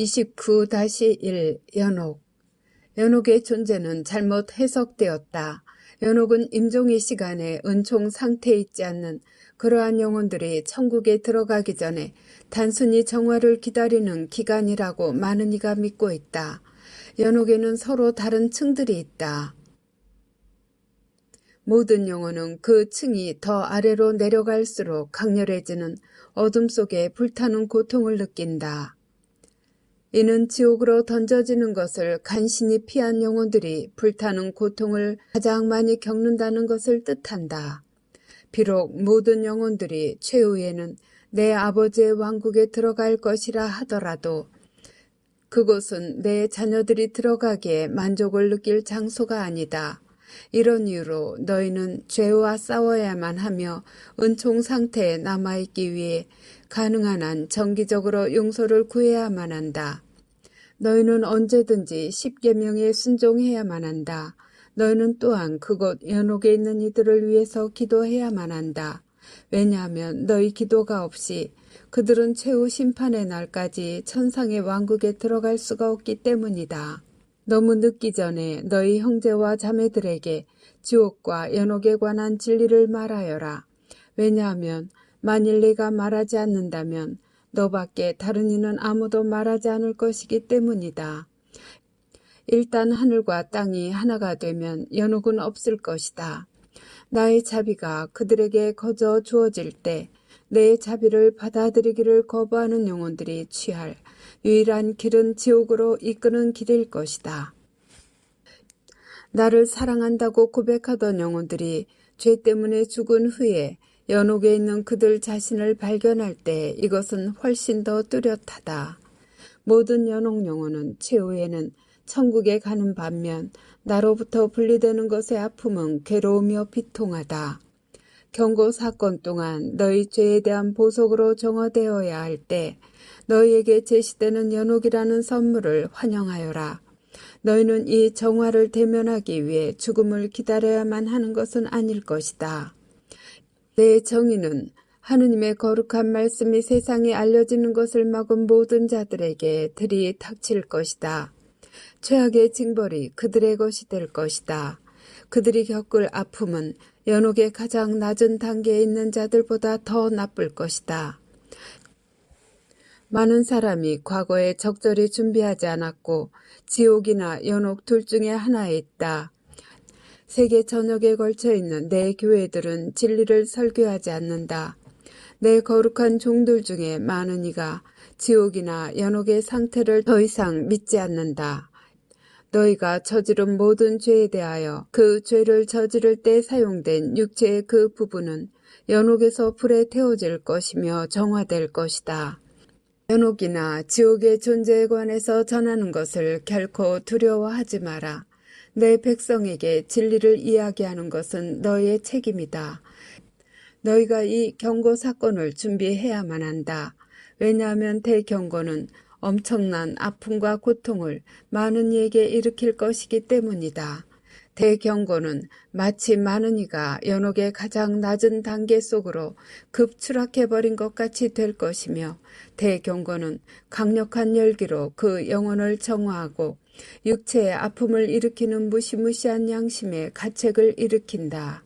29-1 연옥 연옥의 존재는 잘못 해석되었다. 연옥은 임종의 시간에 은총 상태에 있지 않는 그러한 영혼들이 천국에 들어가기 전에 단순히 정화를 기다리는 기간이라고 많은 이가 믿고 있다. 연옥에는 서로 다른 층들이 있다. 모든 영혼은 그 층이 더 아래로 내려갈수록 강렬해지는 어둠 속에 불타는 고통을 느낀다. 이는 지옥으로 던져지는 것을 간신히 피한 영혼들이 불타는 고통을 가장 많이 겪는다는 것을 뜻한다. 비록 모든 영혼들이 최후에는 내 아버지의 왕국에 들어갈 것이라 하더라도 그곳은 내 자녀들이 들어가기에 만족을 느낄 장소가 아니다. 이런 이유로 너희는 죄와 싸워야만 하며 은총 상태에 남아있기 위해 가능한 한 정기적으로 용서를 구해야만 한다. 너희는 언제든지 십계명에 순종해야만 한다. 너희는 또한 그곳 연옥에 있는 이들을 위해서 기도해야만 한다. 왜냐하면 너희 기도가 없이 그들은 최후 심판의 날까지 천상의 왕국에 들어갈 수가 없기 때문이다. 너무 늦기 전에 너희 형제와 자매들에게 지옥과 연옥에 관한 진리를 말하여라. 왜냐하면 만일 네가 말하지 않는다면 너밖에 다른 이는 아무도 말하지 않을 것이기 때문이다. 일단 하늘과 땅이 하나가 되면 연옥은 없을 것이다. 나의 자비가 그들에게 거저 주어질 때 내 자비를 받아들이기를 거부하는 영혼들이 취할 유일한 길은 지옥으로 이끄는 길일 것이다. 나를 사랑한다고 고백하던 영혼들이 죄 때문에 죽은 후에 연옥에 있는 그들 자신을 발견할 때 이것은 훨씬 더 뚜렷하다. 모든 연옥 영혼은 최후에는 천국에 가는 반면 나로부터 분리되는 것의 아픔은 괴로우며 비통하다. 경고 사건 동안 너희 죄에 대한 보석으로 정화되어야 할 때 너희에게 제시되는 연옥이라는 선물을 환영하여라. 너희는 이 정화를 대면하기 위해 죽음을 기다려야만 하는 것은 아닐 것이다. 내 정의는 하느님의 거룩한 말씀이 세상에 알려지는 것을 막은 모든 자들에게 들이 닥칠 것이다. 최악의 징벌이 그들의 것이 될 것이다. 그들이 겪을 아픔은 연옥의 가장 낮은 단계에 있는 자들보다 더 나쁠 것이다. 많은 사람이 과거에 적절히 준비하지 않았고 지옥이나 연옥 둘 중에 하나에 있다. 세계 전역에 걸쳐 있는 내 교회들은 진리를 설교하지 않는다. 내 거룩한 종들 중에 많은 이가 지옥이나 연옥의 상태를 더 이상 믿지 않는다. 너희가 저지른 모든 죄에 대하여 그 죄를 저지를 때 사용된 육체의 그 부분은 연옥에서 불에 태워질 것이며 정화될 것이다. 연옥이나 지옥의 존재에 관해서 전하는 것을 결코 두려워하지 마라. 내 백성에게 진리를 이야기하는 것은 너의 책임이다. 너희가 이 경고 사건을 준비해야만 한다. 왜냐하면 대경고는 엄청난 아픔과 고통을 많은 이에게 일으킬 것이기 때문이다. 대경고는 마치 많은 이가 연옥의 가장 낮은 단계 속으로 급추락해버린 것 같이 될 것이며 대경고는 강력한 열기로 그 영혼을 정화하고 육체의 아픔을 일으키는 무시무시한 양심의 가책을 일으킨다.